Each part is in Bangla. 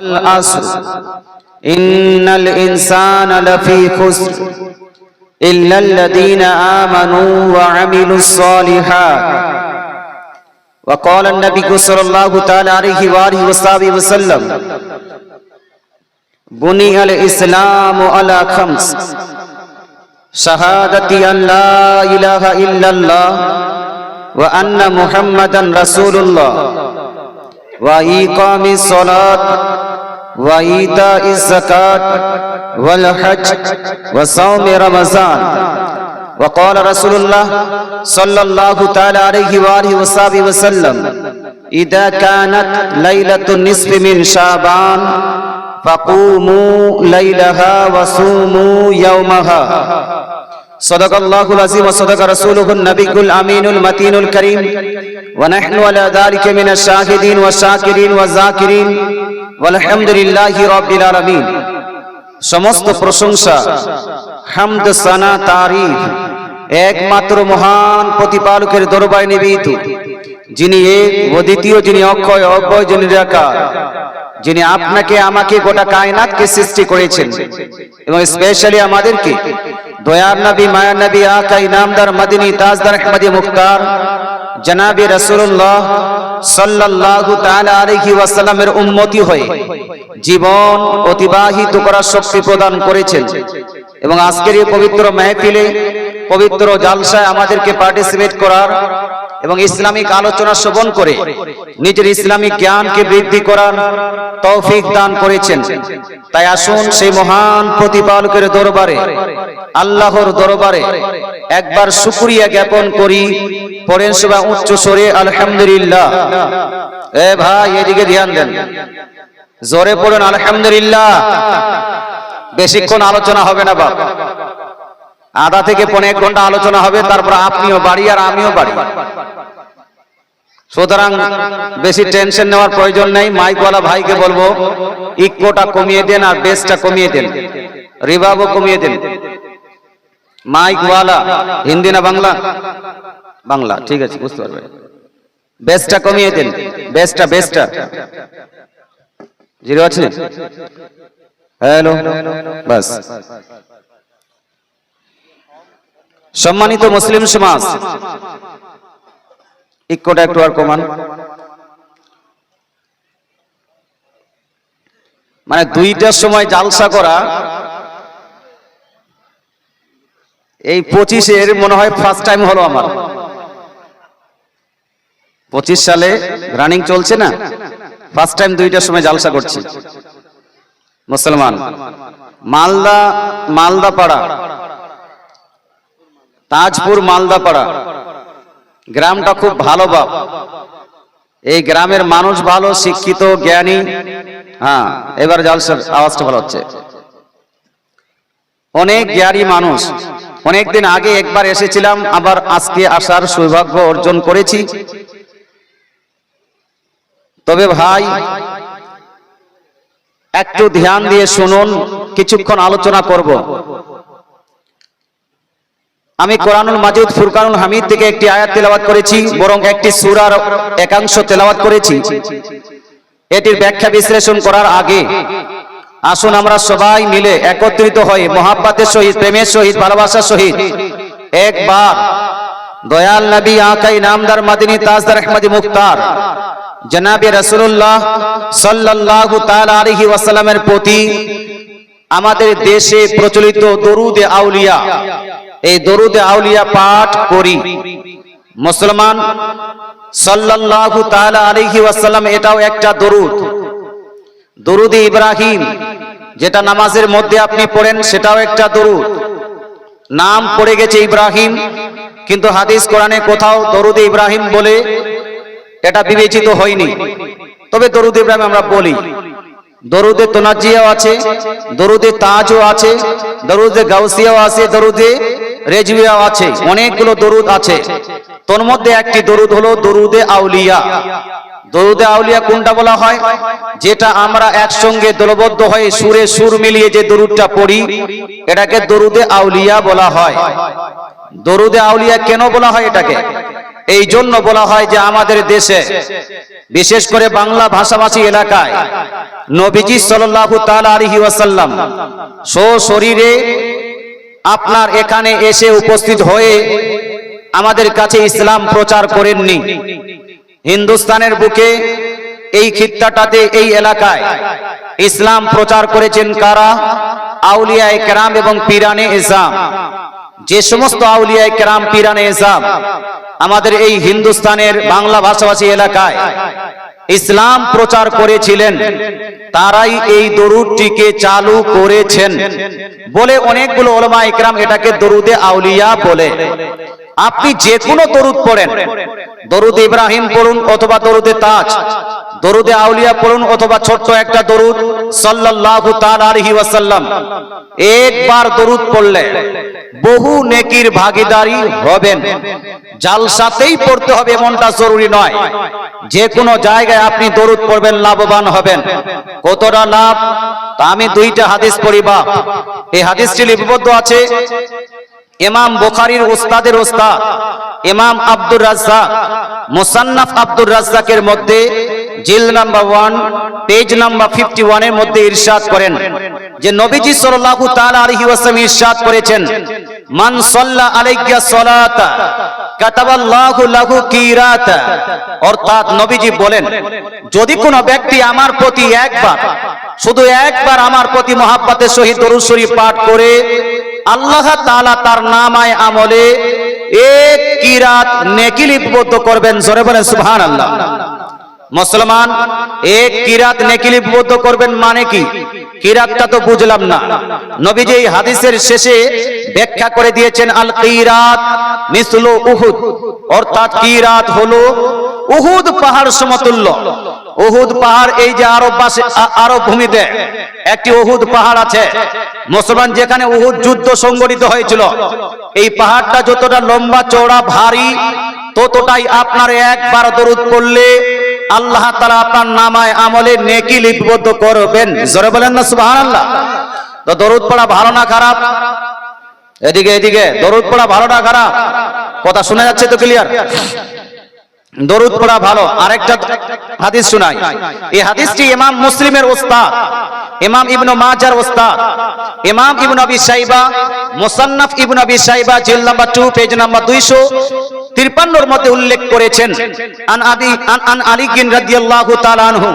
العصر إن الإنسان لفي خسر إلا الذين آمنوا وعملوا الصالحات وقال النبي صلى الله تعالى عليه وآله وصحبه وسلم بني الإسلام على خمس شهادة أن لا إله إلا الله وأن محمدا رسول الله وإقام الصلاة وإيتاء الزكاة والحج وصوم رمضان وقال رسول الله صلى الله تعالى عليه وآله وصحبه وسلم إذا كانت ليلة النصف من شعبان فقوموا ليلها وصوموا يومها صدق الله العظيم وصدق رسوله النبي الأمين المتين الكريم ونحن على ذلك من الشاهدين والشاكرين والذاكرين সমস্ত প্রশংসা, হামদ, সানা, তারিফ, একমাত্র মহান প্রতিপালকের দরবার নিবিত যিনি এক ও দ্বিতীয়, যিনি অক্ষয়, অব্যয়, যিনি রাখা যিনি আপনাকে, আমাকে গোটা কায়নাতকে সৃষ্টি করেছেন। এবং স্পেশালি আমাদেরকে দয়ার নবী, মায়ার নবী, আকাই, নামদার, মাদিনী, তাজদার মাদি মুখতার জনাবি রসুল্লাহ সাল্লাল্লাহু তাআলা আলাইহি ওয়াসাল্লামের হয়ে জীবন অতিবাহিত করার শক্তি প্রদান করেছেন। এবং আজকের এই পবিত্র মেহফিলে পবিত্র জালসায় আমাদেরকে পার্টিসিপেট করার এবং ইসলামিক আলোচনা শ্রবণ করে নিজের ইসলামিক জ্ঞানকে বৃদ্ধি করার তৌফিক দান করেছেন। তাই আসুন সেই মহান প্রতিপালকের দরবারে, আল্লাহর দরবারে একবার শুকরিয়া জ্ঞাপন করি। পড়েন সবাই উচ্চ স্বরে, আলহামদুলিল্লাহ। এ ভাই, এদিকে ধ্যান দেন। জোরে পড়েন, আলহামদুলিল্লাহ। বেশিক্ষণ আলোচনা হবে না, বাপ। আধা থেকে পনেরো এক ঘণ্টা আলোচনা হবে, তারপর আপনিও বাড়ি আর আমিও বাড়ি। সুতরাং বেশি টেনশন নেওয়ার প্রয়োজন নেই, মাইকওয়ালা ভাইকে বলব, ইকোটা কমিয়ে দেন আর বেসটা কমিয়ে দেন, রিভাবও কমিয়ে দেন। মাইকওয়ালা, হিন্দি না বাংলা? বাংলা, ঠিক আছে, বুঝতে পারবে বেসটা কমিয়ে দেন, বেসটা বেসটা। জিরো আছে? হ্যালো, বাস। সম্মানিত মুসলিম সমাজ, ইকোটা একটু আর কমান। মানে দুইটার সময় জালসা করা, এই পঁচিশের মনে হয় ফার্স্ট টাইম হলো আমার। পঁচিশ সালে রানিং চলছে না? ফার্স্ট টাইম দুইটার সময় জালসা করছি। মুসলমান, মালদা মালদা পাড়া তাজপুর মালদা পাড়া গ্রামটা খুব ভালো বাপ। এই গ্রামের মানুষ ভালো, শিক্ষিত, জ্ঞানী। হ্যাঁ এবার জালসার আওয়াজটা ভালো হচ্ছে। অনেক জ্ঞানী মানুষ। অনেকদিন আগে একবার এসেছিলাম, আবার আজকে আসার সৌভাগ্য অর্জন করেছি। তবে ভাই, একটু ধ্যান দিয়ে শুনুন, কিছুক্ষণ আলোচনা করব। আমি কোরআনুল মাজিদ ফুরকানুল হামিদ থেকে একটি আয়াত তেলাওয়াত করেছি, বরং একটি সূরার একাংশ তেলাওয়াত করেছি। এটির ব্যাখ্যা বিশ্লেষণ করার আগে আসুন আমরা সবাই মিলে একত্রিত হয়ে মহাব্বাতের সহিত, প্রেমের সহিত, ভালোবাসার সহিত। একবার দয়াল নবী আকাই নামদার মাদিনী তাজদার আহমদি মুক্তার জনাবে রাসূলুল্লাহ সাল্লাল্লাহু তাআলা আলাইহি ওয়াসাল্লামের প্রতি আমাদের দেশে প্রচলিত দরুদে আউলিয়া এই দরুদে আউলিয়া পাঠ করি। মুসলমান সাল্লাল্লাহু তাআলা আলাইহি ওয়াসাল্লাম এটাও একটা দরুদ। দরুদে ইব্রাহিম, যেটা নামাজের মধ্যে আপনি পড়েন, সেটাও একটা দরুদ। নাম পড়ে গেছে ইব্রাহিম, কিন্তু হাদিস কোরআনে কোথাও দরুদে ইব্রাহিম বলে এটা বিবেচিত হয়নি। তবে দরুদ ইব্রাহিম আমরা বলি। দরুদে তোনাজিয়াও আছে, দরুদে তাজও আছে, দরুদে গাউসিয়াও আছে, দরুদে রেজবিয়াও আছে, অনেকগুলো দরুদ আছে। তোর মধ্যে একটি দরুদ হলো দরুদে আউলিয়া। দরুদে আউলিয়া কোনটা বলা হয়? যেটা আমরা একসঙ্গে দলবদ্ধ হয়ে সুরে সুর মিলিয়ে যে দরুদটা পড়ি, এটাকে দরুদে আউলিয়া বলা হয়। দরুদে আউলিয়া কেন বলা হয় এটাকে? এই জন্য বলা হয় যে আমাদের দেশে, বিশেষ করে বাংলা ভাষাভাষী এলাকায়, নবীজি সাল্লাল্লাহু তাআলা আলাইহি ওয়াসাল্লাম শরীরে আপনার এখানে এসে উপস্থিত হয়ে আমাদের কাছে ইসলাম প্রচার করেননি। হিন্দুস্তানের বুকে এই খিত্তাটাতে, এই এলাকায় ইসলাম প্রচার করেছেন কারা? আউলিয়া কেরাম এবং পিরানে ইসলাম যে সমস্ত আউলিয়া কেরাম পিরানে ইসলাম আমাদের এই হিন্দুস্তানের বাংলা ভাষাভাষী এলাকায় ইসলাম প্রচার করেছিলেন। তারাই এই দরুদটিকে চালু করেছেন। বলে অনেকগুলো ওলমা ইকরাম এটাকে দরুদে আউলিয়া বলে। আপনি যে কোনো দরুদ পড়েন। দরুদ ইব্রাহিম পড়ুন অথবা দরুদে তাজ, দরুদে আউলিয়া পড়ুন অথবা ছোট্ট একটা দরুদ, সাল্লাল্লাহু তাআলা আলাইহি ওয়াসাল্লাম। একবার দরুদ পড়লে বহু নেকির ভাগীদারি হবেন। জালসাতেই পড়তে হবে এমনটা জরুরি নয়। যে কোনো জায়গায় আপনি দরুদ পড়বেন, লাভবান হবেন। কতটা লাভ? তা আমি দুইটা হাদিস পড়িবা এই হাদিসটি লিপিবদ্ধ আছে। ইমাম বুখারীর ওস্তাদের ওস্তাদ ইমাম আব্দুর রাজ্জাক, মুসান্নাফ আব্দুর রাজ্জাকের মধ্যে জিল number one, page number fifty ওয়ানের মধ্যে ইরশাদ করেন। যে নবীজি সাল্লাল্লাহু তাআলা আলাইহি ওয়াসাল্লাম ইরশাদ করেছেন, মান সাল্লা আলাইয়া সালাতা, কাতাবাল্লাহু লাহু অর্থাৎ নবীজি বলেন, যদি কোনো ব্যক্তি আমার প্রতি একবার, শুধু একবার আমার প্রতি মহাব্বতের সহিত দরুদ পাঠ করে, আল্লাহ তাআলা তার নামায় আমলে এক কিরাত নেকি করবেন? জোরে বলেন, সুবহানাল্লাহ। মুসলমান, এক কিরাত নেকি করবেন মানে কি? কিরাতটা তো বুঝলাম না। নবীজি এই হাদিসের শেষে ব্যাখ্যা করে দিয়েছেন, আল কিরাত মিসলু উহুদ। অর্থাৎ কিরাত হলো? উহুদ পাহাড় সমতুল্য। উহুদ পাহাড়, এই যে আরব বাসে আরব ভূমিতে একটি উহুদ পাহাড় আছে। মুসলমান যেখানে উহুদ যুদ্ধ সংগঠিত হয়েছিল, এই পাহাড়টা যতটা লম্বা, চওড়া, ভারী, ততটাই আপনার একবার দরুদ পড়লে আল্লাহ তাআলা আপনার নামায় আমলে নেকি লিপিবদ্ধ করবেন। জোরে বলেন না, সুবহানাল্লাহ। তো দরুদ পড়া ভালো না খারাপ? এদিকে এদিকে, দরুদ পড়া ভালো না খারাপ? কথা শোনা যাচ্ছে তো ক্লিয়ার দরুদ পড়া ভালো, আরেকটা হাদিস শোনাই। এই হাদিসটি ইমাম মুসলিমের ওস্তাদ ইমাম ইবনু মাজার ওস্তাদ ইমাম ইবনু আবি সাইবা মুসান্নাফ ইবনু আবি সাইবা জিল নাম্বার 2 পেজ নাম্বার 253 এর মধ্যে উল্লেখ করেছেন, আন আদি, আন আন আলী গিন রাদিয়াল্লাহু তাআলা আনহু।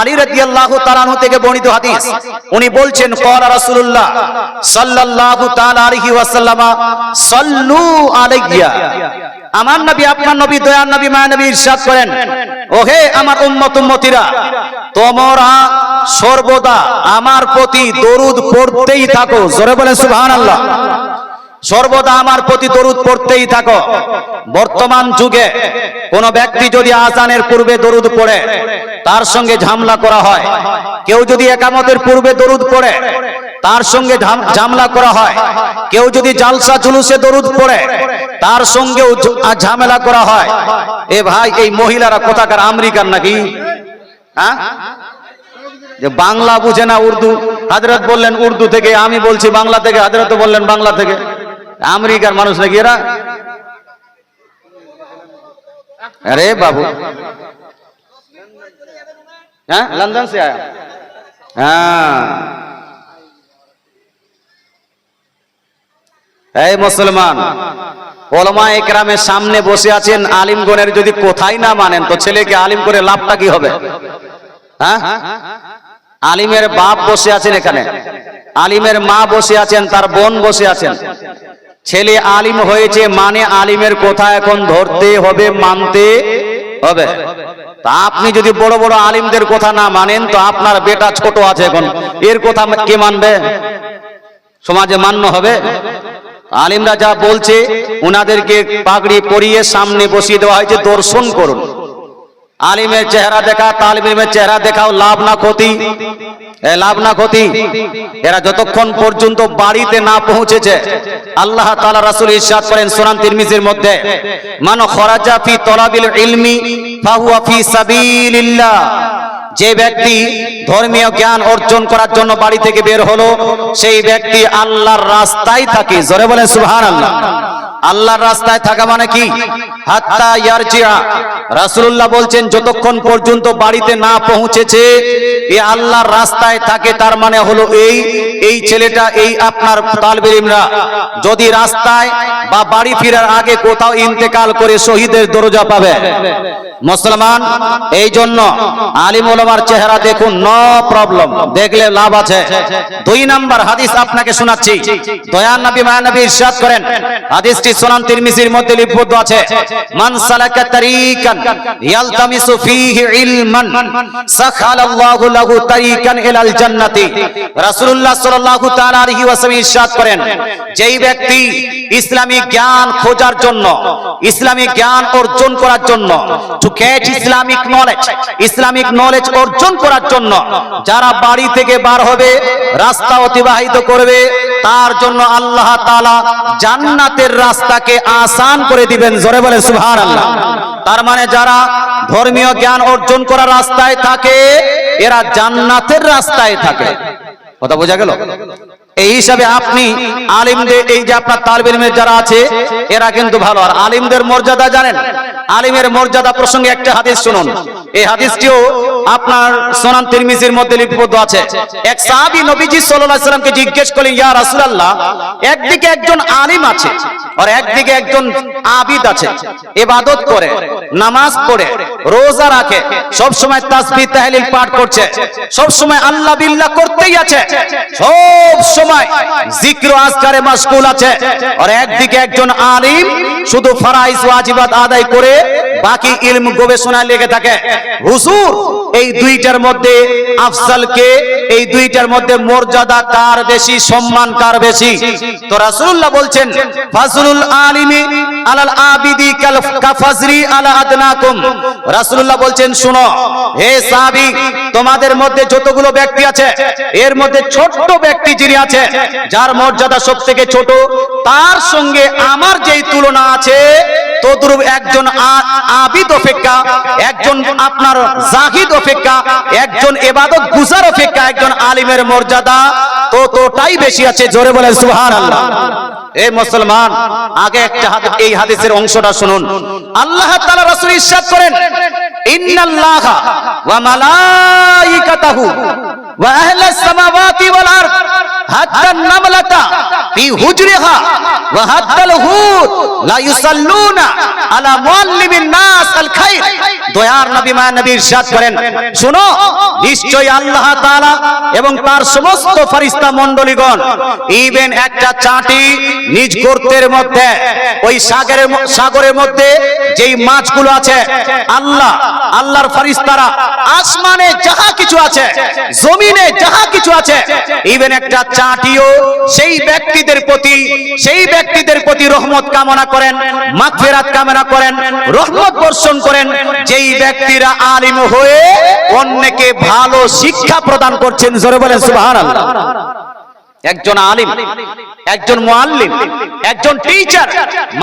আলী রাদিয়াল্লাহু তাআলা থেকে বর্ণিত হাদিস। উনি বলছেন আমার নবী, আপনার নবী, দয়ার নবী নবী করেন, ওহে আমার তোমরা সর্বদা আমার প্রতি দরুদ পড়তেই থাকো। জোরে বলেন, সুবহানাল্লাহ। সর্বদা আমার প্রতি দরুদ পড়তেই থাকো। বর্তমান যুগে কোন ব্যক্তি যদি আজানের পূর্বে দরুদ পড়ে, তার সঙ্গে ঝামলা করা হয়। কেউ যদি একামতের পূর্বে দরুদ পড়ে, তার সঙ্গে ঝাম- ঝামলা করা হয়। কেউ যদি জালসা জুলুসে দরুদ পড়ে, তার সঙ্গেও ঝামেলা করা হয়। এ ভাই, এই মহিলারা কোথাকার, আমেরিকার নাকি? হ্যাঁ? যে বাংলা বুঝে না উর্দু। হাজরত বললেন, উর্দু থেকে, আমি বলছি বাংলা থেকে, হাজরত বললেন বাংলা থেকে। আমেরিকার মানুষ নাকি এরা? বাবু। হ্যাঁ? লন্দন সে আয়া। হ্যাঁ। এই মুসলমান ওলমা একরামের সামনে বসে আছেন আলিমগণের যদি কোথায় না মানেন তো ছেলেকে আলিম করে লাভটা কি হবে? হ্যাঁ? আলিমের বাপ বসে আছেন এখানে। আলিমের মা বসে আছেন তার বোন বসে আছেন। ছেলে আলিম হয়েছে মানে আলিমের কথা এখন ধরতে হবে, মানতে হবে। তা আপনি যদি বড় বড় আলিমদের কথা না মানেন, তো আপনার বেটা ছোট আছে এখন। এর কথা কে মানবে? সমাজে মান্য হবে? আলিমরা যা বলছে ওনাদেরকে পাগড়ি পরিয়ে সামনে বসিয়ে দেওয়া হয়েছে, দর্শন করুন। আলিমের চেহারা দেখা, তালিমের চেহারা দেখাও লাভ না ক্ষতি। লাভ না ক্ষতি। এরা যতক্ষণ পর্যন্ত বাড়িতে না পৌঁছেছে, আল্লাহ তালা রাসুল ইসাদ করেন সোরান তিরমিজির মধ্যে, মান খরাজা ফি তলাবিল ইলমি ফাহুয়া ফি সাবিলিল্লাহ। যে ব্যক্তি ধর্মীয় জ্ঞান অর্জন করার জন্য বাড়ি থেকে বের হলো, সেই ব্যক্তি আল্লাহর রাস্তায় থাকে। জোরে বলেন সুবহান আল্লাহ আল্লাহর রাস্তায় থাকা মানে কি? হাত্তা ইয়ারজিয়া রাসূলুল্লাহ বলছেন, যতক্ষণ পর্যন্ত বাড়িতে না পৌঁছেছে, এ আল্লাহর রাস্তায় থাকে, তার মানে হলো এই এই ছেলেটা, এই আপনার তালবে ইলমরা যদি রাস্তায় বা বাড়ি ফেরার আগে কোথাও ইন্তেকাল করে শহীদের দরজা পাবে। মুসলমান, এই জন্য আলিম ওলামার চেহারা দেখুন নো প্রবলেম দেখলে লাভ আছে। দুই নাম্বার হাদিস আপনাকে শোনাচ্ছি। দয়ান নবী, মায়া নবী ইরশাদ করেন। হাদিসটি সুনান তিরমিজির মধ্যে লিপিবদ্ধ আছে। মান সালাকা তারিকান ইয়ালতামিসু ফীহি ইলমান, সাখালাল্লাহু লাহু তারিকান ইলাল জান্নাতি। রাসূলুল্লাহ সাল্লাল্লাহু তাআলা আলাইহি ওয়াসাল্লাম ইরশাদ করেন, যেই ব্যক্তি ইসলামিক জ্ঞান খোঁজার জন্য ইসলামিক জ্ঞান অর্জন করার জন্য to get Islamic knowledge Islamic knowledge অর্জন করার জন্য। যারা বাড়ি থেকে বার হবে, রাস্তা অতিবাহিত করবে, তার জন্য আল্লাহ তালা জান্নাতের রাস্তাকে আসান করে দিবেন। জোরে বলে সুবহানাল্লাহ। তার মানে যারা ধর্মীয় জ্ঞান অর্জন করার রাস্তায় থাকে, এরা জান্নাতের রাস্তায় থাকে। কথা বোঝা গেল? এই হিসাবে আপনি আলিমদের, এই যে আপনার তালবিলমের যারা আছে, এরা কিন্তু ভালো। আর আলিমদের মর্যাদা জানেন? আলিমের মর্যাদা প্রসঙ্গে একটা হাদিস শুনুন। এই হাদিসটিও আপনার সোনান তিরমিজির মধ্যে লিপিবদ্ধ আছে। এক সাহাবী নবীজি সাল্লাল্লাহু আলাইহি সাল্লামকে জিজ্ঞেস করলেন, ইয়া রাসূলুল্লাহ, একদিকে একজন আলিম আছে আর একদিকে একজন আবিদ আছে। ইবাদত করে, নামাজ পড়ে, রোজা রাখে সব সময় তাসবিহ, তাহলিল পাঠ করছে সব সময় আল্লাহ বিল্লাহ করতেই আছে সব সময় জিক্র আজকারে আছে। আর একদিকে একজন আলিম শুধু ফারাইজ ওয়াজিবাত আদায় করে বাকি ইলম গবেষণায় লেগে থাকে। হুজুর, এই দুইটার মধ্যে আফজাল কে? এই দুইটার মধ্যে মর্যাদা কার বেশি, সম্মান কার বেশি? তো রাসূলুল্লাহ বলছেন, ফাজলুল আলিমি আলাল আবিদি কাল কাফাজরি আলা আদনাকুম। রাসূলুল্লাহ বলছেন, শুনো, হে সাহাবী, তোমাদের মধ্যে যতগুলো ব্যক্তি আছে, এর মধ্যে ছোট্ট ব্যক্তি যিনি আছে, যার মর্যাদা সব থেকে ছোট, তার সঙ্গে আমার যেই তুলনা আছে তদ্রুপ একজন আবিদ অপেক্ষা, একজন আপনার জাহিদ অপেক্ষা, একজন এবাদত গুজার অপেক্ষা, একজন আলিমের মর্যাদা ততটাই বেশি আছে, জোরে বলে সুহান আল্লাহ এ মুসলমান, আগে একটা এই হাদিসের অংশটা শুনুন। আল্লাহ তাআলা রাসূল ইরশাদ করেন ইন্নাল্লাহা ওয়া মালাইকাতাহু ওয়া আহলাস সামাওয়াতি ওয়াল আরদ হাত্তা নামলাতা ফি হুজরিহা ওয়া হাত্তাল হুদ লা ইউসাল্লুনা আলা মুআল্লিমিন নাস আল খাইর দয়ার নবী মা নবী ইরশাদ করেন। শুনো, নিশ্চয়ই আল্লাহ তাআলা এবং তার সমস্ত ফেরেশতা মণ্ডলীগণ ইভেন একটা চাটি নিজ গর্তের মধ্যে, ওই সাগরের সাগরের মধ্যে যেই মাছগুলো আছে, আল্লাহ, আল্লাহর ফেরেশতারা আসমানে যাহা কিছু আছে, জমিনে যাহা কিছু আছে ইভেন একটা চাটিও সেই ব্যক্তিদের প্রতি, সেই ব্যক্তিদের প্রতি রহমত কামনা করেন, মাগফিরাত কামনা করেন, রহমত বর্ষণ করেন, যেই ব্যক্তিরা আলিম হয়ে অন্যকে ভালো শিক্ষা প্রদান করছেন জোরে বলেন সুবহানাল্লাহ। একজন আলিম, একজন মুআল্লিম, একজন টিচার,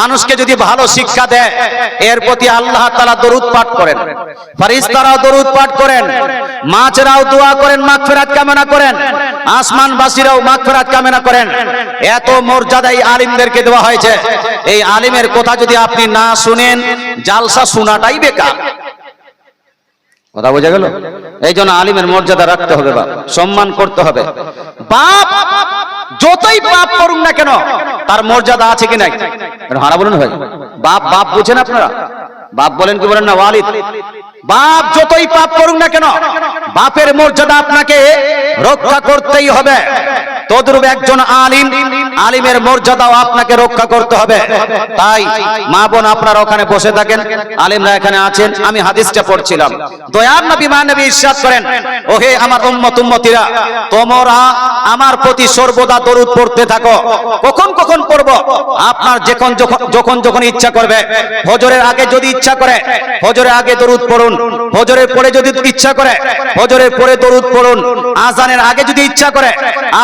মানুষকে যদি ভালো শিক্ষা দেয়, এর প্রতি আল্লাহ তাআলা দরুদ পাঠ করেন। ফেরেশতারাও দরুদ পাঠ করেন, মাছরাও দোয়া করেন, মাগফিরাত কামনা করেন, আসমানবাসীরাও মাগফিরাত কামনা করেন। এত মর্যাদা এই আলিমদেরকে দেওয়া হয়েছে। এই আলিমের কথা যদি আপনি না শুনেন, জালসা শোনাটাই বেকার। কথা বোঝা গেল? এই জন্য আলিমের মর্যাদা রাখতে হবে বা সম্মান করতে হবে। বাপ, যতই পাপ করুন না কেন, তার মর্যাদা আছে কি নাই? হারা বলুন ভাই। বাপ বাপ বুঝেন আপনারা? বাপ বলেন কি বলেন না, ওয়ালিদ? বাপ যতই পাপ করুন না কেন, বাপের মর্যাদা আপনাকে রক্ষা করতেই হবে। তদ্রূপ একজন আলিম, আলিমের মর্যাদাও আপনাকে রক্ষা করতে হবে। তাই মা বোন আপনারা ওখানে বসে থাকেন, আলিমরা এখানে আছেন, আমি হাদিসটা পড়ছিলাম। দয়ার নবী, মা নবী ইরশাদ করেন, ওহে আমার উম্মত, উম্মতিরা, তোমরা আমার প্রতি সর্বদা দরুদ পড়তে থাকো। কখন কখন পড়ব? আপনার যখন যখন যখন ইচ্ছা করবে। ফজরের আগে যদি ইচ্ছা করে, ফজরের আগে দরুদ পড়ুন। ফজরের পরে যদি ইচ্ছা করে, ফজরের পরে দরুদ পড়ুন। আজানের আগে যদি ইচ্ছা করে,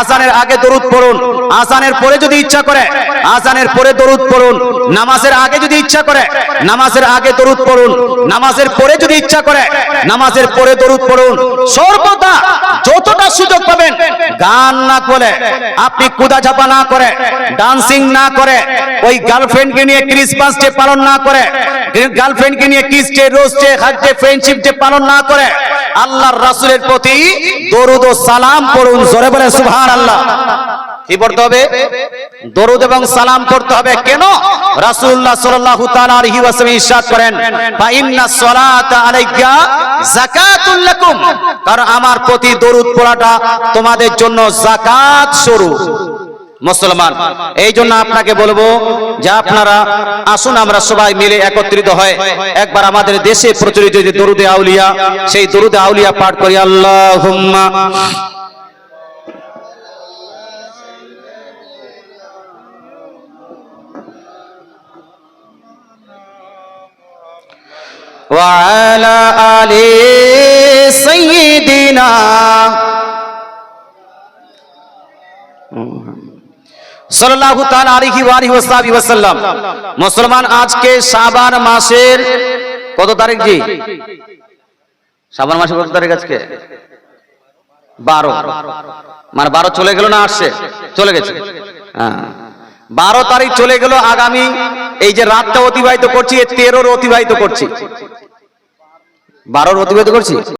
আজানের আগে দরুদ পড়ুন, আজানের পরে যদি ইচ্ছা করে, আজানের পরে দরুদ পড়ুন, নামাজের আগে যদি ইচ্ছা করে, নামাজের আগে দরুদ পড়ুন, নামাজের পরে যদি ইচ্ছা করে, নামাজের পরে দরুদ পড়ুন, সর্বদা যতটা সুযোগ পাবেন, গান না করে, আপনি কুদা ঝাপা না করে ডান্সিং না করে, ওই গার্লফ্রেন্ডকে নিয়ে ক্রিসমাস ডে পালন না করে গার্লফ্রেন্ডকে নিয়ে kiss day rose day hug day friendship day পালন না করে, আল্লাহর রাসূলের প্রতি দরুদ ও সালাম পড়ুন জোরে বলে সুবহানাল্লাহ। কি পড়তে হবে? দরুদ এবং সালাম পড়তে হবে কেন? করেন ইন্না আলাইকা কারণ আমার প্রতি দরুদ পড়াটা তোমাদের জন্য মুসলমান এই জন্য আপনাকে বলব যে আপনারা আসুন, আমরা সবাই মিলে একত্রিত হয় একবার আমাদের দেশে প্রচলিত যে দরুদে আউলিয়া, সেই দরুদে আউলিয়া পাঠ করি, আল্লাহুম্মা وعلى آل سيدنا সাল্লাল্লাহু তাআলা আলাইহি ওয়া আলিহি ওয়াসাহবিহি ওয়াসাল্লাম মুসলমান আজকে শাবান মাসের কত তারিখ জি শাবান মাসের কত তারিখ আজকে বারো মানে বারো চলে গেল না আসছে চলে গেছে হ্যাঁ বারো তারিখ চলে গেল আগামী। এই যে রাতটা অতিবাহিত করছি তেরোর অতিবাহিত করছি। বারোর অতিবাহিত করছি?